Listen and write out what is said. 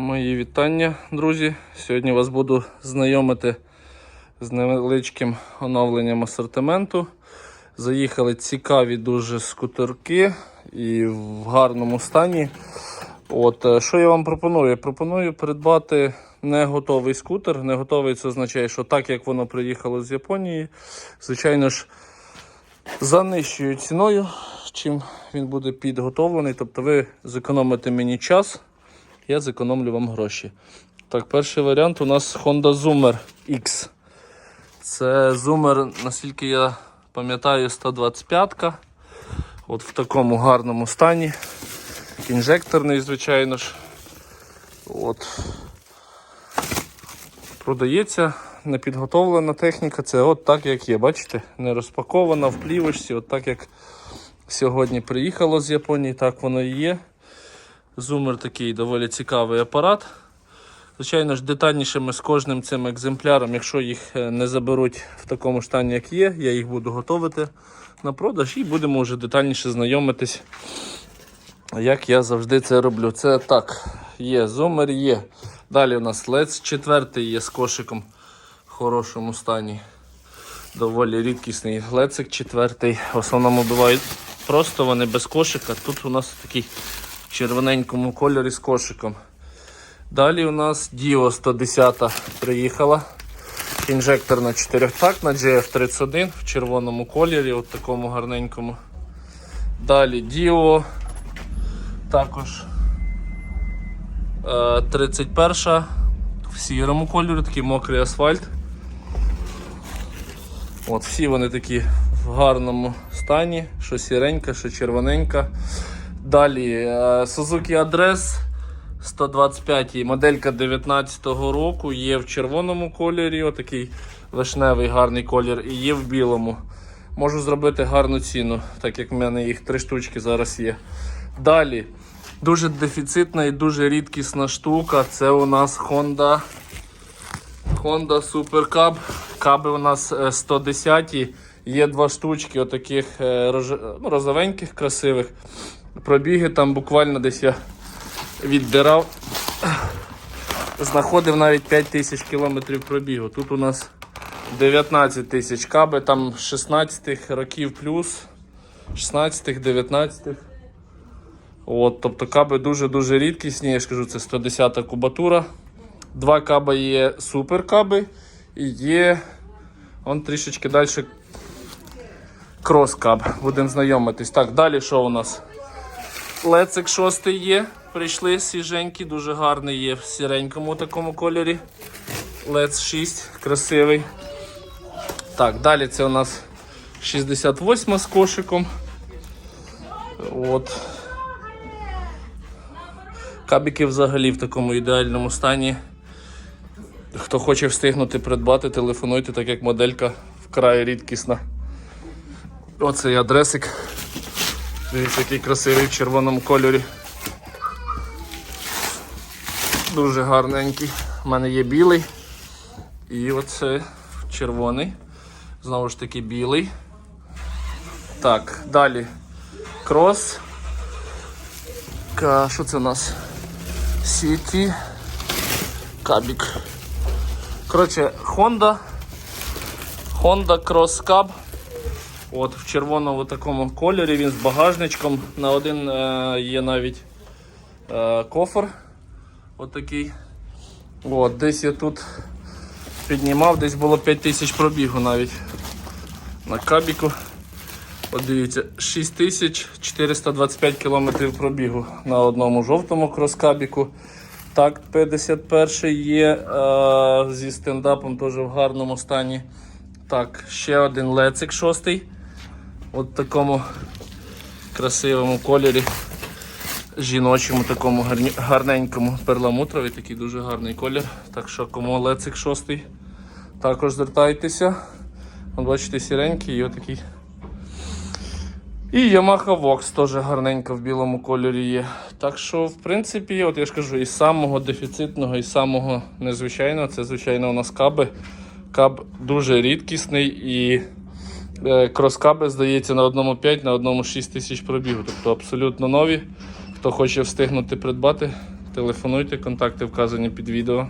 Мої вітання, друзі. Сьогодні вас буду знайомити з невеличким оновленням асортименту. Заїхали цікаві дуже скутерки і в гарному стані. От, е, що я вам пропоную? Пропоную придбати не готовий скутер. Не готовий це означає, що так як воно приїхало з Японії, звичайно ж, за нижчою ціною, чим він буде підготовлений. Тобто ви зекономите мені час, я зекономлю вам гроші. Так, перший варіант у нас Honda Zoomer X. Це Zoomer, наскільки я пам'ятаю, 125-ка. От в такому гарному стані. Інжекторний, звичайно ж. От. Продається непідготовлена техніка. Це от так, як є. Бачите? Не розпакована в плівочці, от так як сьогодні приїхало з Японії, так воно і є. Зумер такий доволі цікавий апарат. Звичайно ж, детальніше ми з кожним цим екземпляром, якщо їх е, не заберуть в такому стані, як є, я їх буду готувати на продаж і будемо вже детальніше знайомитись, як я завжди це роблю. Це так, є зумер, є. Далі у нас лец 4 є з кошиком в хорошому стані. Доволі рідкісний лецик 4. В основному бувають просто вони без кошика. Тут у нас такий в червоненькому кольорі з кошиком. Далі у нас Dio 110 приїхала. Інжекторна 4-тактна GF31 в червоному кольорі, от такому гарненькому. Далі Dio також е, 31 в сірому кольорі, такий мокрий асфальт. От Всі вони такі в гарному стані, що сіренька, що червоненька. Далі е, Suzuki Address 125 моделька 19-го року, є в червоному кольорі, отакий вишневий гарний колір, і є в білому. Можу зробити гарну ціну, так як в мене їх три штучки зараз є. Далі, дуже дефіцитна і дуже рідкісна штука. Це у нас Honda Honda Super Cab. Каби у нас е, 110 Є два штучки, отаких е, ну, розовеньких, красивих. Пробіги там буквально десь я відбирав. Знаходив навіть 5 тисяч кілометрів пробігу. Тут у нас 19 тисяч каби, там 16 років плюс, 16 19 От, тобто каби дуже-дуже рідкісні, я ж кажу, це 110 кубатура. Два каби є супер каби і є он трішечки далі крос каб. Будемо знайомитись. Так, далі що у нас? Лецик 6 є. Прийшли свіженькі, дуже гарний є в сіренькому такому кольорі. Лец 6, красивий. Так, далі це у нас 68 з кошиком. От. Кабіки взагалі в такому ідеальному стані. Хто хоче встигнути придбати, телефонуйте, так як моделька вкрай рідкісна. Оцей адресик. Дивіться, який красивий в червоному кольорі. Дуже гарненький. У мене є білий. І оце червоний. Знову ж таки білий. Так, далі крос. Ка, що це у нас? Сіті. Кабік. Коротше, Honda. Honda Cross Cab. От в червоному такому кольорі він з багажничком. На один е, є навіть е, кофр. Отакий. От, десь я тут піднімав, десь було 5000 пробігу навіть на кабіку. От дивіться, 6425 км пробігу на одному жовтому кроскабіку. Так, 51 є е, зі стендапом теж в гарному стані. Так, ще один лецик шостий. От такому красивому кольорі. Жіночому такому гарненькому перламутровий, такий дуже гарний колір. Так що кому лецик шостий, також звертайтеся. От бачите, сіренький і отакий. І Yamaha Vox теж гарненька в білому кольорі є. Так що, в принципі, от я ж кажу, із самого дефіцитного, і самого незвичайного, це, звичайно, у нас каби. Каб дуже рідкісний і кроскаби, здається, на одному 5, на одному 6 тисяч пробігу. Тобто абсолютно нові. Хто хоче встигнути придбати, телефонуйте, контакти вказані під відео.